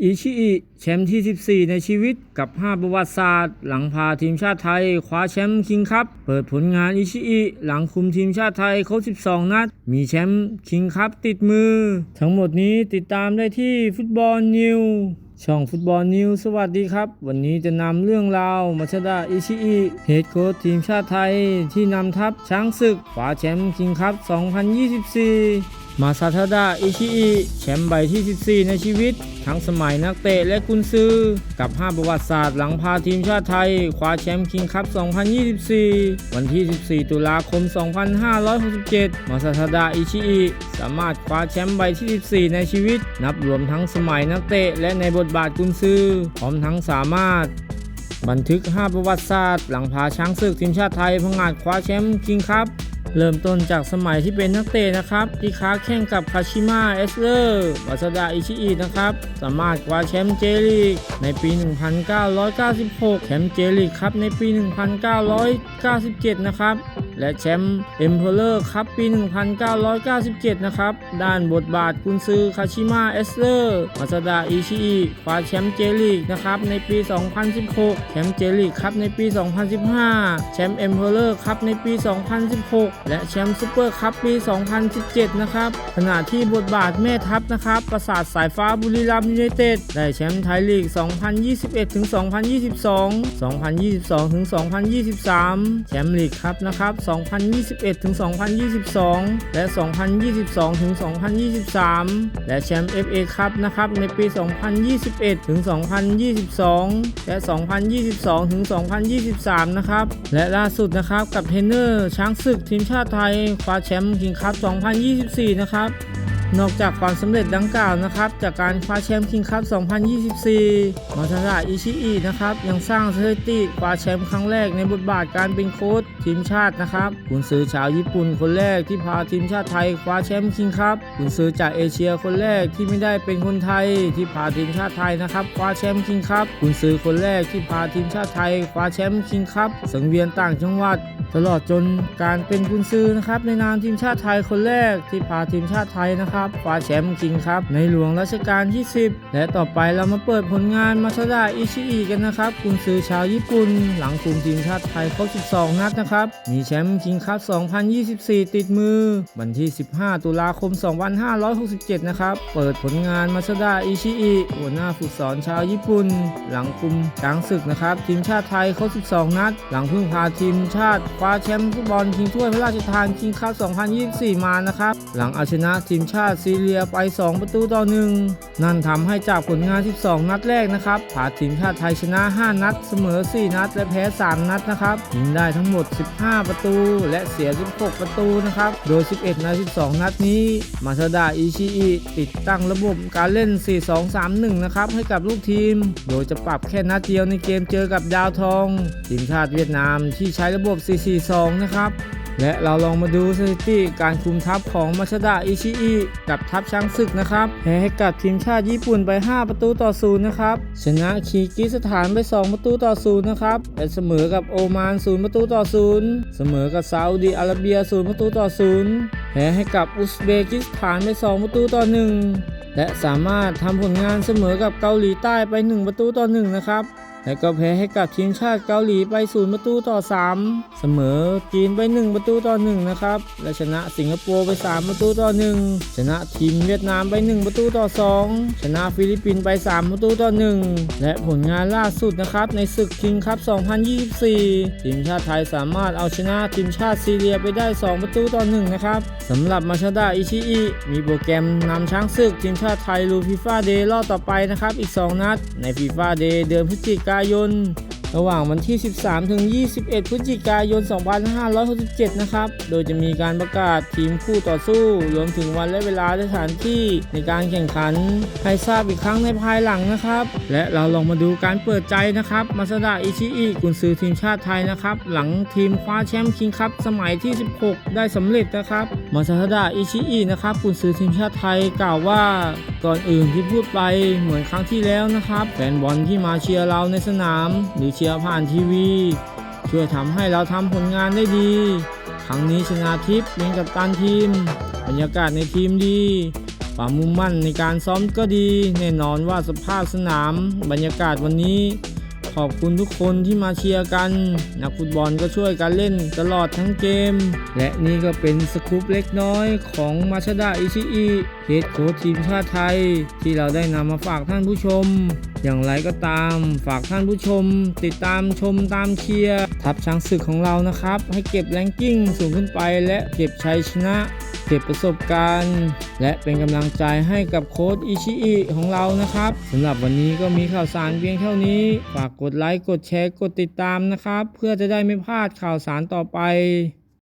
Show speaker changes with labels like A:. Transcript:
A: อิชิอิแชมป์ที่ 14 ในชีวิตกับ 5 ประวัติศาสตร์ หลังพาทีมชาติไทยคว้าแชมป์คิงคัพเปิดผลงานอิชิอิหลังคุมทีมชาติไทยครบ 12 นัด มีแชมป์คิงคัพติดมือ ทั้งหมดนี้ติดตามได้ที่ฟุตบอลนิวช่องฟุตบอลนิวสวัสดีครับ วันนี้จะนำเรื่องราวมาชดาอิชิอิเฮดโค้ชทีมชาติไทยที่นำทัพช้างศึกคว้าแชมป์คิงคัพ2024 มาซาทาดะอิชิอิแชมป์ใบที่ 14 ในชีวิต ทั้งสมัยนักเตะและกุนซือ กับ 5 ประวัติศาสตร์หลังพาทีมชาติไทย คว้าแชมป์คิงคัพ 2024 วันที่ 14 ตุลาคม 2567 มาซาทาดะอิชิอิสามารถคว้าแชมป์ใบที่ 14 ในชีวิต นับรวมทั้งสมัยนักเตะและในบทบาทกุนซือ พร้อมทั้งสามารถบันทึก 5 ประวัติศาสตร์ หลังพาช้างศึกทีมชาติไทยพังอาจคว้าแชมป์คิงคัพ เริ่มต้นจากสมัยที่เป็นนักเตะนะครับ ที่ค้าแข่งกับคาชิมาเอสเลอร์วัสดาอิชิอินะครับ สามารถคว้าแชมป์เจลีกในปี 1996 แชมป์เจลีกครับในปี 1997 นะครับ และแชมป์เอ็มเพลเลอร์ครับปี 1997 นะครับ ด้านบทบาทกุนซือคาชิมะเอสเลอร์วัสดาอิชิอิคว้าแชมป์เจลีกนะครับในปี 2016 แชมป์เจลีกครับในปี 2015 แชมป์เอ็มเพลเลอร์ครับในปี 2016 และแชมป์ซูเปอร์คัพปี 2017 นะครับ ขณะที่บทบาทแม่ทัพนะครับ ประสาทสายฟ้าบุรีรัมย์ยูไนเต็ดได้แชมป์ไทยลีก 2021 ถึง 2022 2022 ถึง 2023 แชมป์ลีกครับนะครับ2021 ถึง 2022 และ 2022 ถึง 2023 และแชมป์ FA ครับนะครับในปี 2021 ถึง 2022 และ 2022 ถึง 2023 นะครับ และล่าสุดนะครับกับเทรนเนอร์ช้างศึกทีมชาติไทยคว้าแชมป์คิงคัพ 2024 นะครับ นอกจากความสำเร็จดังกล่าวนะครับ จากการคว้าแชมป์คิงคัพ 2024มาซาดะอิชิอินะครับ ยังสร้างสถิติคว้าแชมป์ครั้งแรกในบทบาทการเป็นโค้ชทีมชาตินะครับกุนซือชาวญี่ปุ่นคนแรกที่พาทีมชาติไทยคว้าแชมป์คิงคัพกุนซือจากเอเชียคนแรกที่ไม่ได้เป็นคนไทยที่พาทีมชาติไทยนะครับคว้าแชมป์คิงคัพกุนซือคนแรกที่พาทีมชาติไทยคว้าแชมป์คิงคัพสังเวียนต่างจังหวัดตลอดจนการเป็นกุนซือนะครับในนามทีมชาติไทยคนแรกที่พาทีมชาติไทยนะครับคว้าแชมป์คิงครับในหลวงรัชกาลที่ 10 และต่อไปเรามาเปิดผลงานมาซาดะอิชิอิกันนะครับกุนซือชาวญี่ปุ่น หลังคุมทีมชาติไทยครบ 12 นัดนะครับ มีแชมป์คิงครับ2024 ติดมือ วันที่ 15 ตุลาคม 2567 นะครับ เปิดผลงานมาซาดะอิชิอิหัวหน้าฝึกสอนชาวญี่ปุ่น หลังคุมช้างศึกนะครับ ทีมชาติไทยครบ 12 นัด หลังเพิ่งพาทีมชาติคว้าแชมป์ฟุตบอลชิงถ้วยพระราชทานคิงคัพ2024 มานะครับ หลังเอาชนะทีมชาติซีเรียไป 2 ประตูต่อ 1 นั่นทำให้จากผลงาน 12 นัดแรกนะครับพาทีมชาติไทยชนะ 5 นัด เสมอ 4 นัด และแพ้ 3 นัดนะครับยิงได้ทั้งหมด 15 ประตู และเสีย 16 ประตูนะครับ โดย 11 ใน 12 นัดนี้มาซาดะอิชิอิติดตั้งระบบการเล่น 4-2-3-1 นะครับ ให้กับลูกทีม โดยจะปรับแค่นัดเดียวในเกมเจอกับดาวทอง ทีมชาติเวียดนามที่ใช้ระบบ 4-4-2 นะครับ และเราลองมาดูสถิติการคุมทัพของมาชดะอิชิอิกับทัพช้างศึกนะครับแพ้ให้กับทีมชาติญี่ปุ่นไป 5 ประตูต่อศูนย์นะครับ ชนะคีกิสถานไป 2 ประตูต่อศูนย์นะครับและเสมอกับโอมาน0ประตูต่อศูนย์เสมอกับซาอุดีอาระเบีย0ประตูต่อศูนย์แพ้ให้กับอุซเบกิสถานไป 2 ประตูต่อ 1 และสามารถทำผลงานเสมอกับเกาหลีใต้ไป 1 ประตูต่อ 1 นะครับ และก็แพ้ให้กับทีมชาติเกาหลีไป 0 ประตูต่อ 3 เสมอจีนไป 1 ประตูต่อ 1 นะครับ และชนะสิงคโปร์ไป 3 ประตูต่อ 1 ชนะทีมเวียดนามไป 1 ประตูต่อ 2 ชนะฟิลิปปินส์ไป 3 ประตูต่อ 1 และผลงานล่าสุดนะครับ ในศึกคิงคัพ 2024 ทีมชาติไทยสามารถเอาชนะทีมชาติซีเรียไปได้ 2 ประตูต่อ 1 นะครับสำหรับมาชาดาอิชิอิมีโปรแกรมนำช้างศึกทีมชาติไทยลูฟีฟ่าเดย์รอบต่อไปนะครับอีก 2 นัด ในฟีฟ่าเดย์เดือนพฤศจิกายน ระหว่างวันที่ 13 ถึง 21 พฤศจิกายน 2567 นะครับ โดยจะมีการประกาศทีมคู่ต่อสู้ รวมถึงวันและเวลาและสถานที่ในการแข่งขัน ให้ทราบอีกครั้งในภายหลังนะครับ และเราลองมาดูการเปิดใจนะครับมาซาดะอิชิอิกุนซือทีมชาติไทยนะครับ หลังทีมคว้าแชมป์คิงคัพสมัยที่ 16 ได้สำเร็จนะครับมาซาดะอิชิอินะครับกุนซือทีมชาติไทยกล่าวว่าก่อนอื่นที่พูดไปเหมือนครั้งที่แล้วนะครับแฟนบอลที่มาเชียร์เราในสนามหรือเชียร์ผ่านทีวี ช่วยทำให้เราทำผลงานได้ดีครั้งนี้ชนะทิพย์เป็นกับตันทีม บรรยากาศในทีมดีความมุ่งมั่นในการซ้อมก็ดี แน่นอนว่าสภาพสนาม บรรยากาศวันนี้ ขอบคุณทุกคนที่มาเชียร์กัน นักฟุตบอลก็ช่วยกันเล่นตลอดทั้งเกม และนี่ก็เป็นสกู๊ปเล็กน้อยของมาชดาอิชิอิเฮดโค้ชทีมชาติไทย ที่เราได้นำมาฝากท่านผู้ชม อย่างไรก็ตามฝากท่านผู้ชม ติดตามชมตามเชียร์ทัพช้างศึกของเรานะครับ ให้เก็บแรงกิ้งสูงขึ้นไป และเก็บชัยชนะ เก็บประสบการณ์ และเป็นกำลังใจให้กับโค้ชอิชิอิของเรานะครับสำหรับวันนี้ก็มีข่าวสารเพียงเท่านี้ ฝากกดไลค์กดแชร์กดติดตามนะครับ เพื่อจะได้ไม่พลาดข่าวสารต่อไป